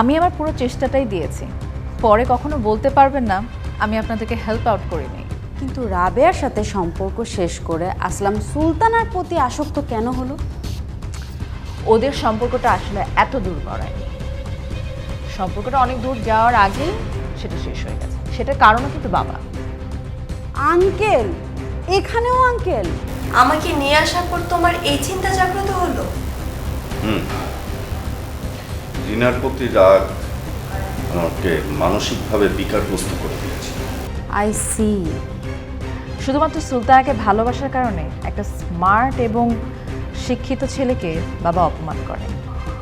আমি আমার পুরো চেষ্টাটাই দিয়েছি। পরে কখনো বলতে পারবেন না আমি আপনাদেরকে হেল্প আউট করিনি। কিন্তু রাবেয়ার সাথে সম্পর্ক শেষ করে আসলাম সুলতানার প্রতি আসক্ত কেন হলো? ওদের সম্পর্কটা আসলে এত দূর গড়ায়নি সম্পর্কটা অনেক দূর যাওয়ার আগেই সেটা শেষ হয়ে গেছে। সেটার কারণও কিন্তু বাবা। আঙ্কেল এখানেও আঙ্কেল। আমাকে নিয়ে আসার পর তোমার এই চিন্তা জাগ্রত হলো? রিনার প্রতি রাগ আমাকে মানসিকভাবে বিকারগ্রস্ত করে দিয়েছে। আই সি শুধুমাত্র সুলতানাকে ভালোবাসার কারণে একটা স্মার্ট এবং শিক্ষিত ছেলেকে বাবা অপমান করে।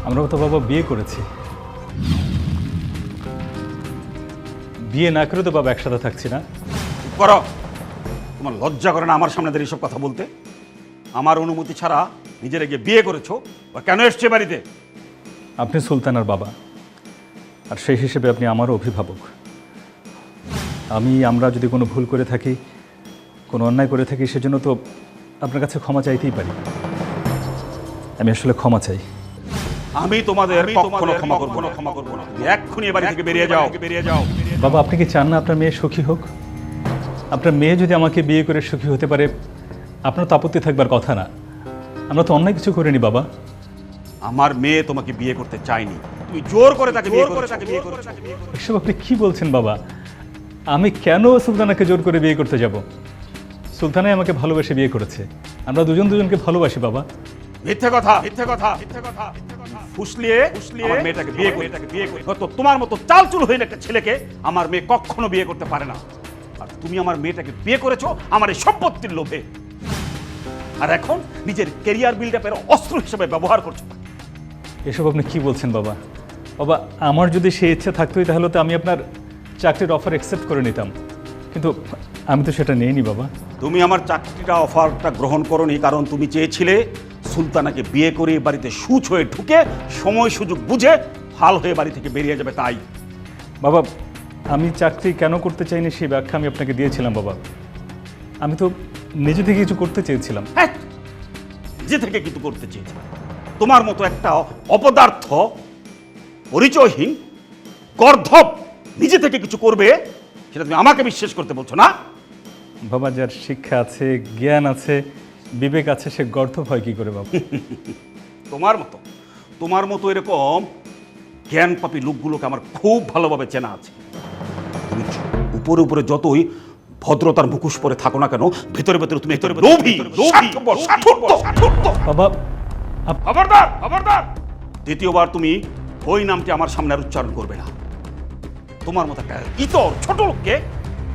আমরা তো বাবা বিয়ে করেছি। বিয়ে না করে তো বাবা একসাথে থাকছি না। করো। তোমার লজ্জা করে না আমার সামনে দাঁড়িয়ে সব কথা বলতে? আমার অনুমতি ছাড়া নিজের গিয়ে বিয়ে করেছ বা কেন এসছে বাড়িতে? আপনি সুলতানার বাবা। আর সেই হিসেবে আপনি আমারও অভিভাবক। আমি আমরা যদি কোনো ভুল করে থাকি কোনো অন্যায় করে থাকি সেজন্য তো আপনার কাছে ক্ষমা চাইতেই পারি। আমি আসলে ক্ষমা চাই। আমি তোমাদের কখনো ক্ষমা করব না। ক্ষমা করব না। এক্ষুনি বাড়ি থেকে বেরিয়ে যাও। বেরিয়ে যাও। বাবা আপনি কি চান না আপনার মেয়ে সুখী হোক? আপনার মেয়ে যদি আমাকে বিয়ে করে সুখী হতে পারে আপনার তো আপত্তি থাকবার কথা না। আমরা তো অন্যায় কিছু করিনি বাবা। আমার মেয়ে তোমাকে বিয়ে করতে চায়নি। তুমি জোর করে তাকে বিয়ে করে তাকে বিয়ে করেছ। এসব আপনি কি বলছেন বাবা? আমি কেন সুলতানাকে জোর করে বিয়ে করতে যাব? সুলতানাই আমাকে ভালোবেসে বিয়ে করেছে। আমরা দুজন দুজনকে ভালোবাসি বাবা। মিথ্যে কথা। মিথ্যে কথা। মিথ্যে কথা। ফুসলিয়ে ফুসলিয়ে আমার মেয়েটাকে বিয়ে করে এটাকে বিয়ে করে। তো তোমার মতো চালচুল হয়ে একটা ছেলেকে আমার মেয়ে কখনো বিয়ে করতে পারে না। আর তুমি আমার মেয়েটাকে বিয়ে করেছ আমার এই সম্পত্তির লোভে। আর এখন নিজের কেরিয়ার বিল্ডআপের অস্ত্র হিসেবে ব্যবহার করছ। এসব আপনি কি বলছেন বাবা? বাবা আমার যদি সেই ইচ্ছে থাকতোই তাহলে তো আমি আপনার চাকরির অফার অ্যাকসেপ্ট করে নিতাম। কিন্তু আমি তো সেটা নিইনি বাবা। তুমি আমার চাকরিটা অফারটা গ্রহণ করনি কারণ তুমি চেয়েছিলে সুলতানাকে বিয়ে করে বাড়িতে সুচ হয়ে ঢুকে সময় সুযোগ বুঝে হাল হয়ে বাড়ি থেকে বেরিয়ে যাবে তাই। বাবা আমি চাকরি কেন করতে চাইনি সেই ব্যাখ্যা আমি আপনাকে দিয়েছিলাম বাবা। আমি তো নিজে থেকে কিছু করতে চেয়েছিলাম। হ্যাঁ নিজে থেকে কিন্তু করতে চেয়েছে তোমার মতো একটা অপদার্থ পরিচয়হীন গর্ধব নিজে থেকে কিছু করবে সেটা তুমি আমাকে বিশ্বাস করতে বলছো না? বাবা যার শিক্ষা আছে জ্ঞান আছে বিবেক আছে সে গর্ধব হয় কি করে বাবা? তোমার মতো তোমার মতো এরকম জ্ঞান পাপী লোকগুলোকে আমার খুব ভালোভাবে চেনা আছে। তুমি উপরে উপরে যতই ভদ্রতার মুখোশ পরে থাকো না কেন ভেতরে ভেতরে তুমি ভেতরে। বাবা খবরদার খবরদার। দ্বিতীয়বার তুমি ওই নামটি আমার সামনে আর উচ্চারণ করবে না। তোমার মতো একটা ইতর ছোট লোককে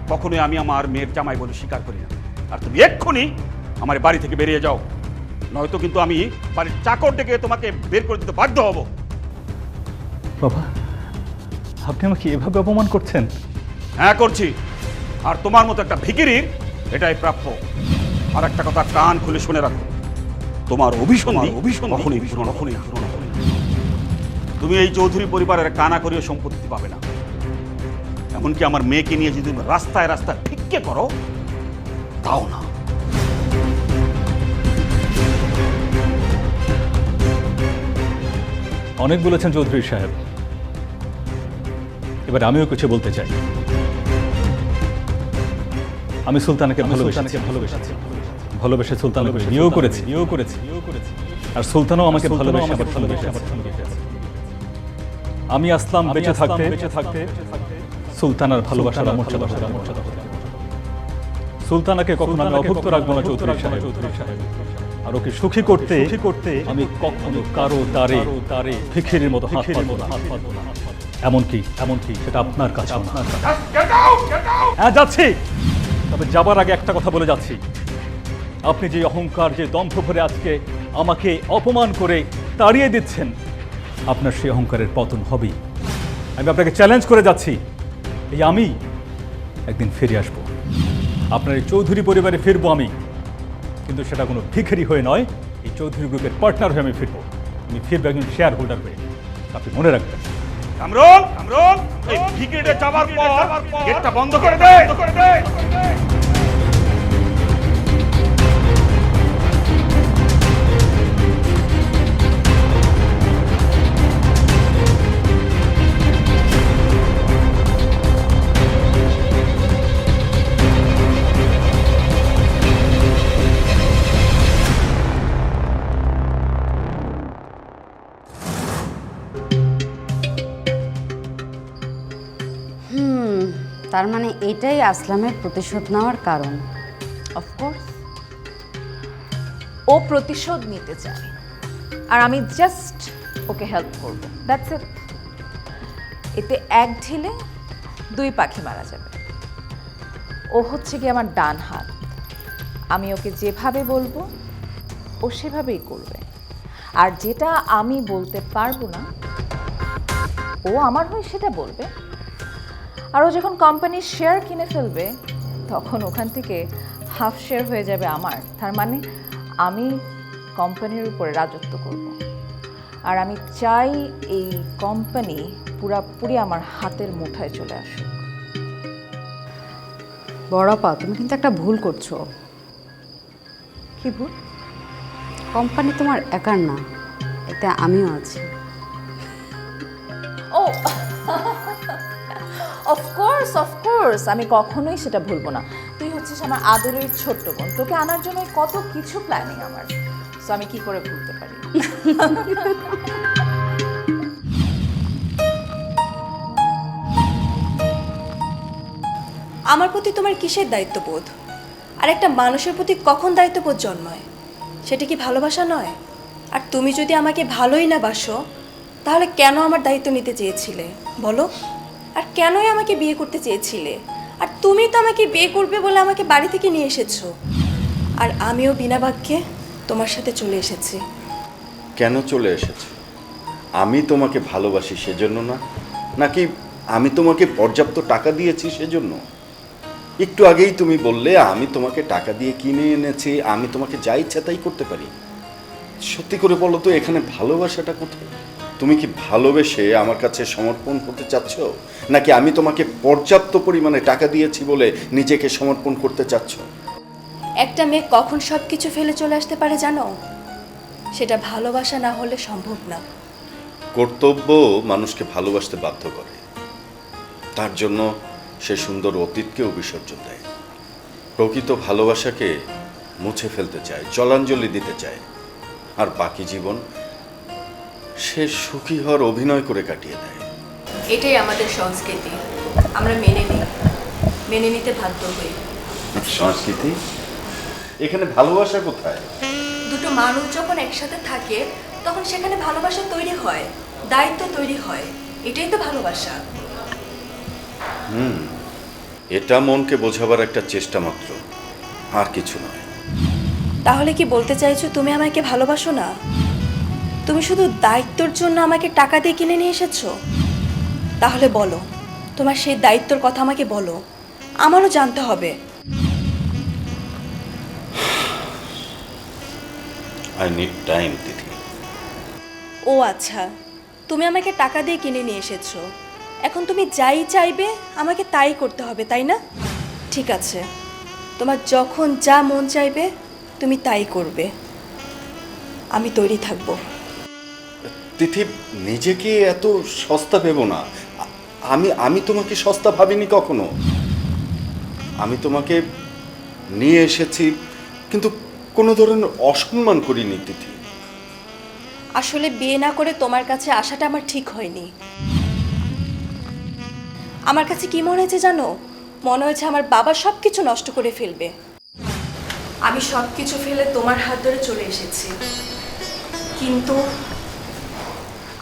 কখনোই আমি আমার মেয়ের জামাই বলে স্বীকার করি না। আর তুমি এক্ষুনি আমার বাড়ি থেকে বেরিয়ে যাও। নয়তো কিন্তু আমি বাড়ির চাকর ডেকে তোমাকে বের করে দিতে বাধ্য হব। বাবা আপনি আমাকে এভাবে অপমান করছেন? হ্যাঁ করছি। আর তোমার মতো একটা ভিকিরির এটাই প্রাপ্য। আর একটা কথা কান খুলে শুনে রাখো। তোমার অভিসন্ধি অভিসন্ধি কখনই পূরণ কখনই পূরণ তুমি এই চৌধুরী পরিবারের কানা করিয়ে সম্পত্তি পাবে না। এমনকি আমার মেয়েকে নিয়ে যদি তুমি রাস্তায় রাস্তায় ভিক্ষে করো তাও না। অনেক বলেছেন চৌধুরী সাহেব। এবার আমিও কিছু বলতে চাই। আমি সুলতানকে ভালোবেসেছি। ভালোবেসেছি। ভালোবেসে সুলতানকে বিয়েও করেছি বিয়েও করেছি। বিয়েও করেছি। আর সুলতানও আমাকে ভালোবেসে আবার ভালোবেসে আবার আমি আসলাম বেঁচে থাকতে। বেঁচে থাকতে। সুলতানার ভালোবাসার অমর্যাদা অমর্যাদা সুলতানাকে কখনো আমি অভুক্ত রাখব না চৌধুরী সাহেব চৌধুরী সাহেব। আর ওকে সুখী করতে সুখী করতে আমি কখনো কারও তারে তারে ভিখিরির মতো হাত পাতবো না। হাত পাতবো না এমনকি এমনকি সেটা আপনার কাছে আপনার কাছে হ্যাঁ যাচ্ছি। তবে যাবার আগে একটা কথা বলে যাচ্ছি। আপনি যে অহংকার যে দম্ভ ভরে আজকে আমাকে অপমান করে তাড়িয়ে দিচ্ছেন আপনার সেই অহংকারের পতন হবেই। আমি আপনাকে চ্যালেঞ্জ করে যাচ্ছি। এই আমি একদিন ফিরে আসব। আপনার এই চৌধুরী পরিবারে ফিরবো আমি। কিন্তু সেটা কোনো ভিখারি হয়ে নয়। এই চৌধুরী গ্রুপের পার্টনার হয়ে আমি ফিরবো। আমি ফিরবো একজন শেয়ার হোল্ডার হয়ে। আপনি মনে রাখবেন। কামরুল! কামরুল! এই ভিকিরিটা যাবার পর গেটটা বন্ধ করে দে। বন্ধ করে দে। তার মানে এটাই আসলামের প্রতিশোধ নেওয়ার কারণ। অফকোর্স ও প্রতিশোধ নিতে চায়। আর আমি জাস্ট ওকে হেল্প করব। দ্যাটস ইট এতে এক ঢিলে দুই পাখি মারা যাবে। ও হচ্ছে কি আমার ডান হাত। আমি ওকে যেভাবে বলব, ও সেভাবেই করবে। আর যেটা আমি বলতে পারব না, ও আমার হয়ে সেটা বলবে। আর ও যখন কোম্পানির শেয়ার কিনে ফেলবে তখন ওখান থেকে হাফ শেয়ার হয়ে যাবে আমার। তার মানে আমি কোম্পানির উপরে রাজত্ব করব। আর আমি চাই এই কোম্পানি পুরাপুরি আমার হাতের মুঠায় চলে আসুক। বড়পা তুমি কিন্তু একটা ভুল করছ। কি ভুল? কোম্পানি তোমার একার না এতে আমিও আছি। অফকোর্স আমি কখনোই সেটা ভুলবো না। তুই হচ্ছিস আমার আদরের ছোট্ট বোন। তোকে আনার জন্য কত কিছু প্ল্যানিং আমার। সো আমি কি করে ভুলতে পারি? আমার প্রতি তোমার কিসের দায়িত্ববোধ? আর একটা মানুষের প্রতি কখন দায়িত্ববোধ জন্মায়? সেটা কি ভালোবাসা নয়? আর তুমি যদি আমাকে ভালোই না বাসো, তাহলে কেন আমার দায়িত্ব নিতে চেয়েছিলে? বলো। আর কেনই আমাকে বিয়ে করতে চেয়েছিলে? আর তুমি তো আমাকে বিয়ে করবে বলে আমাকে বাড়ি থেকে নিয়ে এসেছ। আর আমিও বিনা বাক্যে তোমার সাথে চলে এসেছি। কেন চলে এসেছ? আমি তোমাকে ভালোবাসি সেজন্য না? নাকি আমি তোমাকে পর্যাপ্ত টাকা দিয়েছি সেজন্য? একটু আগেই তুমি বললে, আমি তোমাকে টাকা দিয়ে কিনে এনেছি, আমি তোমাকে যা ইচ্ছা তাই করতে পারি। সত্যি করে বলো তো, এখানে ভালোবাসাটা কোথায়? তুমি কি ভালোবেসে আমার কাছে সমর্পণ হতে চাচ্ছ? নাকি আমি তোমাকে পর্যাপ্ত পরিমাণে টাকা দিয়েছি বলে নিজেকে সমর্পণ করতে চাচ্ছ? একটা মেয়ে কখন সব কিছু ফেলে চলে আসতে পারে জানো? সেটা ভালোবাসা না হলে সম্ভব না। কর্তব্য মানুষকে ভালোবাসতে বাধ্য করে। তার জন্য সে সুন্দর অতীতকেও বিসর্জন দেয়। প্রকৃত ভালোবাসাকে মুছে ফেলতে চায় জলাঞ্জলি দিতে চায়। আর বাকি জীবন সে সুখী হওয়ার অভিনয় করে কাটিয়ে দেয়। এটাই আমাদের সংস্কৃতি। আমরা মেনে নিই। মেনে নিতে বাধ্য হই। সংস্কৃতি? এখানে ভালোবাসা কোথায়? দুটো মানুষ যখন একসাথে থাকে তখন সেখানে ভালোবাসা তৈরি হয় দায়িত্ব তৈরি হয়। এটাই তো ভালোবাসা। হুম এটা মনকে বোঝাবার একটা চেষ্টা মাত্র আর কিছু নয়। তাহলে কি বলতে চাইছো তুমি আমাকে ভালোবাসো না? তুমি শুধু দায়িত্বর জন্য আমাকে টাকা দিয়ে কিনে নিয়ে এসেছ? তাহলে বলো তোমার সেই দায়িত্বর কথা আমাকে বলো। আমারও জানতে হবে। আই নিড টাইম তিথি ও আচ্ছা তুমি আমাকে টাকা দিয়ে কিনে নিয়ে এসেছ। এখন তুমি যাই চাইবে আমাকে তাই করতে হবে তাই না? ঠিক আছে। তোমার যখন যা মন চাইবে তুমি তাই করবে। আমি তৈরি থাকব। তিথি, নিজেকে এত সস্তা ভেবো না। আমি আমি তোমাকে সস্তা ভাবিনি কখনো। আমি তোমাকে নিয়ে এসেছি, কিন্তু কোনো ধরনের অসম্মান করিনি তিথি। আসলে বিয়ে না করে তোমার কাছে আসাটা আমার ঠিক হয়নি। আমার কাছে কি মনে হয়েছে জানো? মনে হয়েছে আমার বাবা সব কিছু নষ্ট করে ফেলবে। আমি সব কিছু ফেলে তোমার হাত ধরে চলে এসেছি। কিন্তু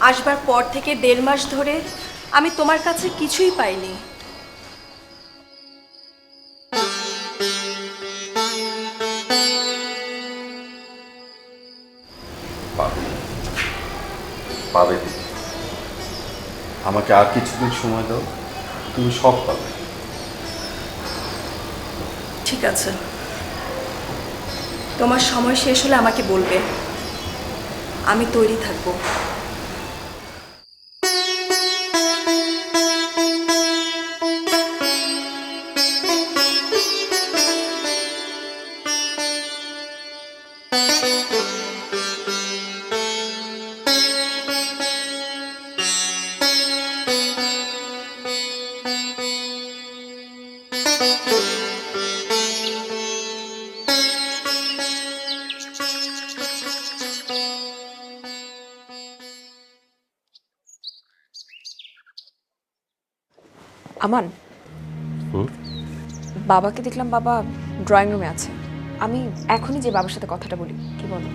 আসবার পর থেকে দেড় মাস ধরে আমি তোমার কাছে কিছুই পাইনি। পাবে। আমাকে আর কিছুদিন সময় দাও তুমি সব পাবে। ঠিক আছে। তোমার সময় শেষ হলে আমাকে বলবে। আমি তৈরি থাকব। আমান বাবাকে দেখলাম বাবা ড্রয়িং রুমে আছে। আমি এখনই যে বাবার সাথে কথাটা বলি কি বলো?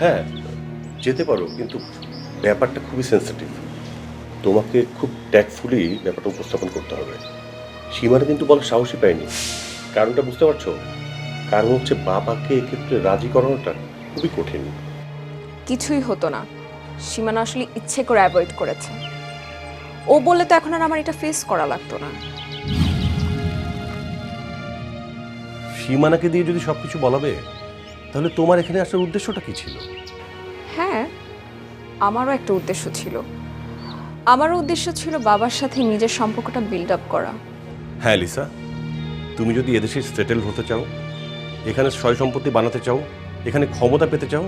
হ্যাঁ যেতে পারো কিন্তু ব্যাপারটা খুবই সেন্সিটিভ তোমাকে খুব ট্যাক্টফুলি ব্যাপারটা উপস্থাপন করতে হবে। সীমানা কিন্তু বলার সাহসই পায়নি কারণটা বুঝতে পারছ? কারণ হচ্ছে বাবাকে এক্ষেত্রে রাজি করানোটা খুবই কঠিন। কিছুই হতো না। সীমানা আসলে ইচ্ছে করে অ্যাভয়েড করেছে। ও বললে তো এখন আর আমার এটা ফেস করা লাগতো না। সীমানাকে দিয়ে যদি সব কিছু বলাবে তাহলে তোমার এখানে আসার উদ্দেশ্যটা কি ছিল? হ্যাঁ আমারও একটা উদ্দেশ্য ছিল। আমারও উদ্দেশ্য ছিল বাবার সাথে নিজের সম্পর্কটা বিল্ড আপ করা। হ্যাঁ লিসা। তুমি যদি এদেশে সেটেল হতে চাও এখানে সয় সম্পত্তি বানাতে চাও এখানে ক্ষমতা পেতে চাও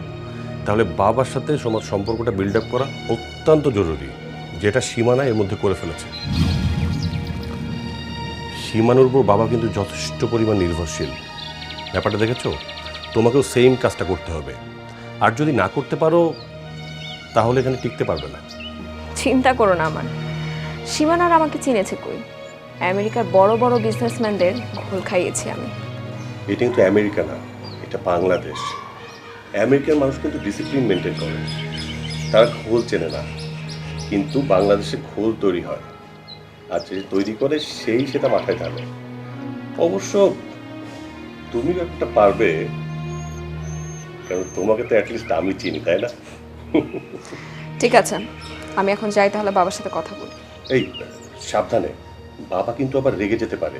তাহলে বাবার সাথে তোমার সম্পর্কটা বিল্ড আপ করা অত্যন্ত জরুরি। যেটা সীমানা এর মধ্যে করে ফেলেছে। সীমানার উপর বাবা কিন্তু যথেষ্ট পরিমাণ নির্ভরশীল। ব্যাপারটা দেখেছ? তোমাকেও সেম কাজটা করতে হবে। আর যদি না করতে পারো তাহলে এখানে টিকতে পারবে না। চিন্তা করো না আমার সীমানার আমাকে চিনেছে কই? আমেরিকার বড় বড় বিজনেসম্যানদের ঘোল খাইয়েছি আমি। এটা কিন্তু আমেরিকা না এটা বাংলাদেশ। আমেরিকার মানুষ কিন্তু ডিসিপ্লিন মেনটেন করে। তারা খোল চেনে না। কিন্তু বাংলাদেশে খোল তৈরি হয়। আর যে তৈরি করে সেই সেটা মাথায় টানে অবশ্য তুমি একটা পারবে কারণ তোমাকে তো অ্যাটলিস্ট আমি চিনি তাই না? ঠিক আছে আমি এখন যাই তাহলে বাবার সাথে কথা বলি। এই সাবধানে। বাবা কিন্তু আবার রেগে যেতে পারে।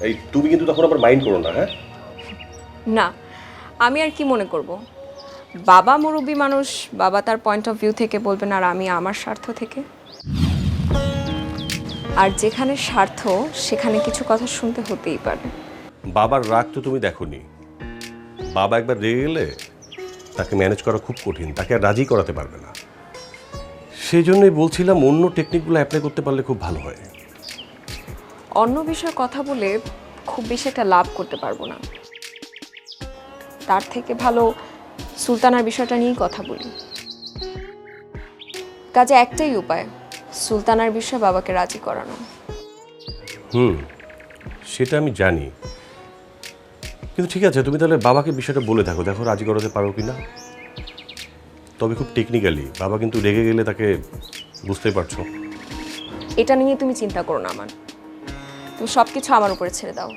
এই তুমি কিন্তু তখন আবার মাইন্ড করো না হ্যাঁ? না আমি আর কি মনে করব? বাবা মুরব্বী মানুষ বাবা তার পয়েন্ট অফ ভিউ থেকে বলবেন আর আমি আমার স্বার্থ থেকে? আর যেখানে স্বার্থ সেখানে কিছু কথা শুনতে হতেই পারে। বাবার রাগ তো তুমি দেখোনি। বাবা একবার রেগে গেলে তাকে ম্যানেজ করা খুব কঠিন তাকে আর রাজি করাতে পারবে না। সেই জন্যই বলছিলাম অন্য টেকনিকগুলো অ্যাপ্লাই করতে পারলে খুব ভালো হয়। অন্য বিষয়ে কথা বলে খুব বেশি একটা লাভ করতে পারব না। তার থেকে ভালো সুলতানার বিষয়টা নিয়েই কথা বলি। কাজে একটাই উপায় সুলতানার বিষয়ে বাবাকে রাজি করানো। হুম সেটা আমি জানি। কিন্তু ঠিক আছে তুমি তাহলে বাবাকে বিষয়টা বলে থাকো দেখো রাজি করাতে পারো কি না। তবে খুব টেকনিক্যালি বাবা কিন্তু রেগে গেলে তাকে বুঝতেই পারছ। এটা নিয়ে তুমি চিন্তা করো না আমার তুমি সব কিছু আমার উপরে ছেড়ে দাও।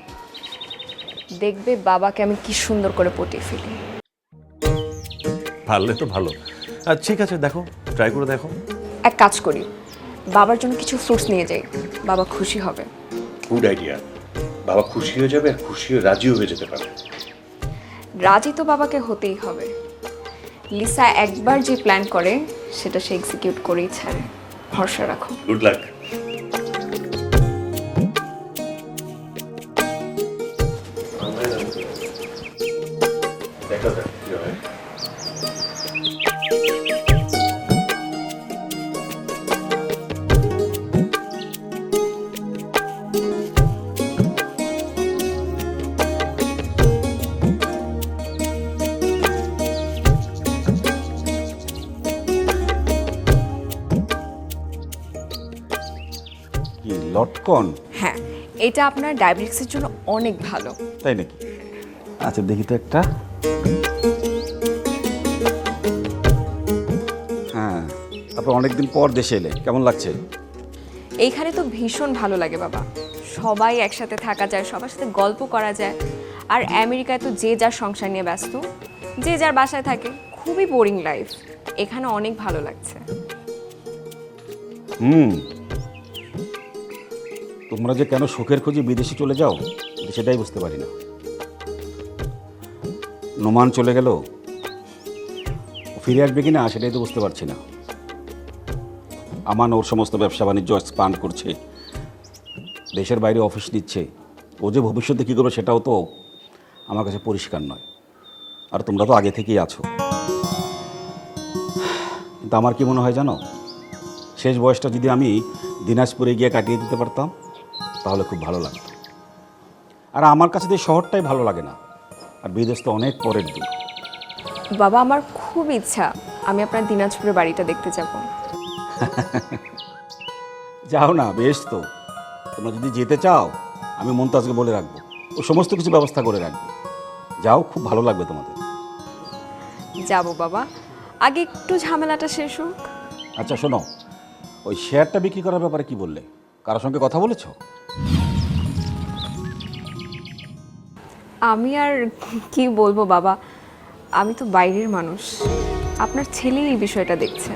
দেখবে বাবাকে আমি কি সুন্দর করে পটিয়ে ফেলি। পারলে তো ভালো। আর ঠিক আছে দেখো ট্রাই করে দেখো। এক কাজ করি বাবার জন্য কিছু ফ্রুটস নিয়ে যাই বাবা খুশি হবে। গুড আইডিয়া বাবা খুশি হয়ে যাবে আর খুশি হয়ে রাজিও হয়ে যেতে পারে। রাজি তো বাবাকে হতেই হবে। লিসা একবার যে প্ল্যান করে সেটা সে এক্সিকিউট করেই ছাড়ে। ভরসা রাখো। গুড লাক কি লটকন? হ্যাঁ এটা আপনার ডায়াবেটিক্সের জন্য অনেক ভালো। তাই নাকি? আচ্ছা দেখি তো একটা। হ্যাঁ তারপর অনেকদিন পর দেশে এলে কেমন লাগছে? এইখানে তো ভীষণ ভালো লাগে বাবা। সবাই একসাথে থাকা যায় সবার সাথে গল্প করা যায়। আর আমেরিকায় তো যে যার সংসার নিয়ে ব্যস্ত যে যার বাসায় থাকে খুবই বোরিং লাইফ এখানে অনেক ভালো লাগছে। হুম তোমরা যে কেন সুখের খোঁজে বিদেশে চলে যাও সেটাই বুঝতে পারি না। নোমান চলে গেল। ফিরে আসবে কি না সেটাই তো বুঝতে পারছি না। আমান ওর সমস্ত ব্যবসা বাণিজ্য এক্সপান্ড করছে। দেশের বাইরে অফিস দিচ্ছে। ও যে ভবিষ্যতে কী করবে সেটাও তো আমার কাছে পরিষ্কার নয়। আর তোমরা তো আগে থেকেই আছো। কিন্তু আমার কি মনে হয় জানো? শেষ বয়সটা যদি আমি দিনাজপুরে গিয়ে কাটিয়ে দিতে পারতাম তাহলে খুব ভালো লাগতো। আর আমার কাছে তো এই শহরটাই ভালো লাগে না। আর বিদেশ তো অনেক পরের দিন। বাবা আমার খুব ইচ্ছা। আমি আপনার দিনাজপুরের বাড়িটা দেখতে যাব। যাও না বেশ তো। তোমরা যদি যেতে চাও আমি মমতাজকে বলে রাখব। ও সমস্ত কিছু ব্যবস্থা করে রাখবে। যাও খুব ভালো লাগবে তোমাদের। যাব বাবা। আগে একটু ঝামেলাটা শেষ হোক। আচ্ছা শোনো। ওই শেয়ারটা বিক্রি করার ব্যাপারে কি বললে? কারোর সঙ্গে কথা বলেছ? আমি আর কি বলব বাবা? আমি তো বাইরের মানুষ। আপনার ছেলে এই বিষয়টা দেখছে।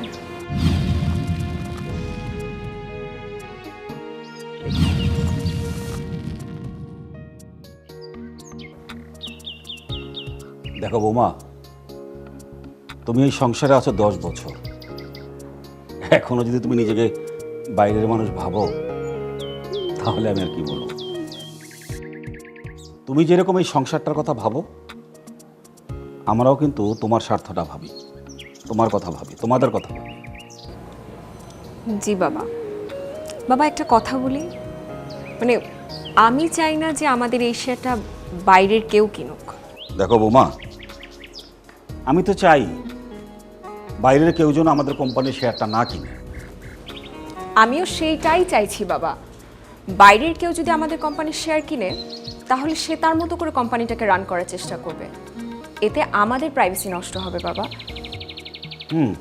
দেখো বৌমা তুমি এই সংসারে আছো দশ বছর। এখনও যদি তুমি নিজেকে বাইরের মানুষ ভাবো তাহলে আমি আর কি বলব? তুমি যেরকম এই সংসারটার কথা ভাবো আমরাও কিন্তু তোমার স্বার্থটা ভাবি তোমার কথা ভাবি তোমাদের কথা ভাবি। জি বাবা। বাবা একটা কথা বলি। মানে আমি চাই না যে আমাদের এই শেয়ারটা বাইরের কেউ কিনুক। দেখো বৌমা আমি তো চাই বাইরের কেউ যেন আমাদের কোম্পানির শেয়ারটা না কিনে। আমিও সেইটাই চাইছি বাবা। বাইরের কেউ যদি আমাদের কোম্পানির শেয়ার কিনে তাহলে সে তার মতো করে কোম্পানিটাকে রান করার চেষ্টা করবে। এতে আমাদের প্রাইভেসি নষ্ট হবে বাবা। হুম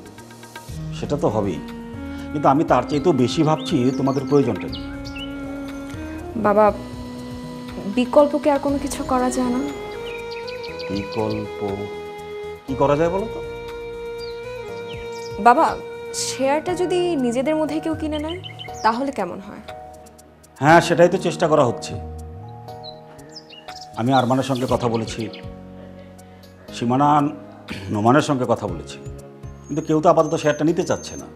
সেটা তো হবেই। কিন্তু আমি তার চাইতেও বেশি ভাবছি তোমাদের প্রয়োজনটা বাবা বিকল্পকে আর কোনো কিছু করা যায় না। বিকল্প? কি করা যায় বলো তো? বাবা শেয়ারটা যদি নিজেদের মধ্যে কেউ কিনে নেয় তাহলে কেমন হয়? হ্যাঁ সেটাই তো চেষ্টা করা হচ্ছে। আমি আরমানের সঙ্গে কথা বলেছি। সীমানা নোমানের সঙ্গে কথা বলেছি। কিন্তু কেউ তো আপাতত শেয়ারটা নিতে চাচ্ছে না।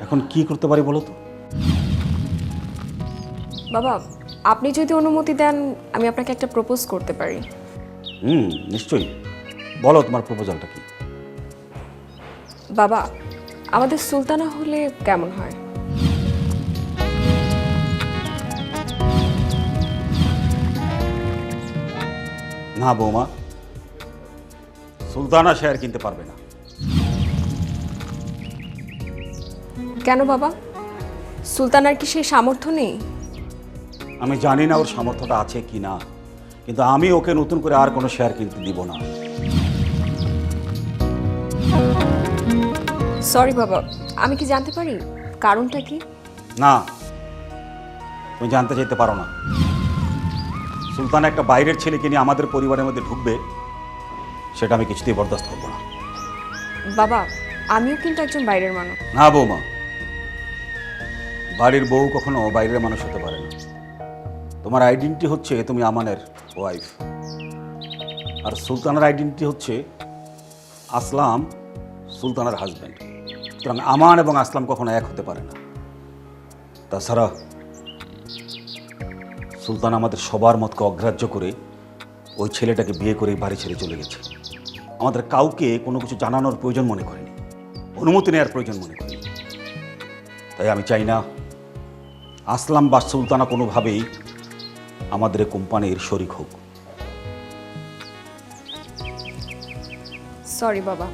এখন কি করতে পারি বলো তো? বাবা আপনি যদি অনুমতি দেন আমি আপনাকে একটা প্রপোজ করতে পারি। হুম নিশ্চয়ই। বলো তোমার প্রপোজালটা কি? বাবা আমাদের সুলতানা হলে কেমন হয়? না বৌমা সুলতানা শেয়ার কিনতে পারবে না। কেন বাবা? সুলতানার কি সেই সামর্থ্য নেই? আমি জানি না ওর সামর্থ্যটা আছে কি না কিন্তু আমি ওকে নতুন করে আর কোনো শেয়ার কিনতে দিব না। সরি বাবা আমি কি জানতে পারি? কারণটা কি? না তুমি জানতে চাইতে পারো না। সুলতান একটা বাইরের ছেলেকে নিয়ে আমাদের পরিবারের মধ্যে ঢুকবে সেটা আমি কিছুতেই বরদাস্ত করব না। বাবা আমিও কিন্তু একজন বাইরের মানুষ। না বৌমা বাড়ির বউ কখনো বাইরের মানুষ হতে পারে না। তোমার আইডেন্টি হচ্ছে তুমি আমানের ওয়াইফ আর সুলতানের আইডেন্টি হচ্ছে আসলাম সুলতানের হাজব্যান্ড সুতরাং আমান এবং আসলাম কখনো এক হতে পারে না। তাছাড়া সুলতান আমাদের সবার মতকে অগ্রাহ্য করে ওই ছেলেটাকে বিয়ে করে বাড়ি ছেড়ে চলে গেছে। আমাদের কাউকে কোনো কিছু জানানোর প্রয়োজন মনে করেনি। অনুমতি নেওয়ার প্রয়োজন মনে করেনি। তাই আমি চাই না আসলাম বা সুলতানা কোনোভাবেই আমাদের কোম্পানির শরিক হোক। সরি বাবা।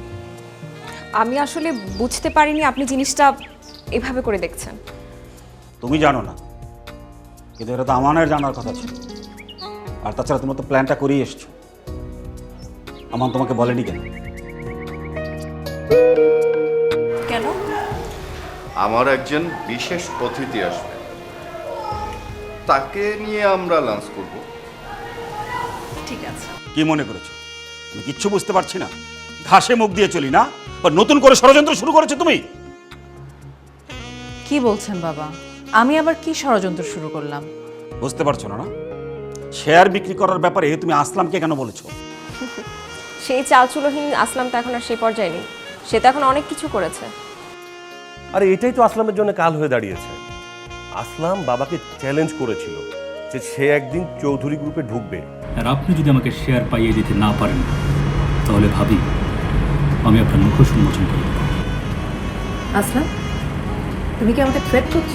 আমি আসলে বুঝতে পারিনি আপনি জিনিসটা এভাবে করে দেখছেন। তুমি জানো না। কিন্তু এটা তো আমানের জানার কথা ছিল। আর তাছাড়া তোমার তো প্ল্যানটা করেই এসছো। আমান তোমাকে বলেনি কেন? কেন? আমার একজন বিশেষ অতিথি আসবে। তাকে নিয়ে আমরা লাঞ্চ করব। ঠিক আছে। কি মনে করেছ? আমি কিচ্ছু বুঝতে পারছি না। ঘাসে মুখ দিয়ে চলি না? বা নতুন করে ষড়যন্ত্র শুরু করেছ তুমি? কি বলছেন বাবা? আমি আবার কি ষড়যন্ত্র শুরু করলাম? বুঝতে পারছ না না? শেয়ার বিক্রি করার ব্যাপারে তুমি আসলামকে কেন বলেছ? সেই চালচুলোহীন আসলাম তো এখন আর সেই পর্যায়ে নেই। সে তো এখন অনেক কিছু করেছে। আর এটাই তো আসলামের জন্য কাল হয়ে দাঁড়িয়েছে। আসলাম বাবাকে চ্যালেঞ্জ করেছিল যে সে একদিন চৌধুরী গ্রুপে ঢুকবে। আর আপনি যদি আমাকে শেয়ার পাইয়ে দিতে না পারেন তাহলে ভাবি আমি আপনার মুখোশ উন্মোচন করব আসলাম তুমি কি আমাকে থ্রেট করছ?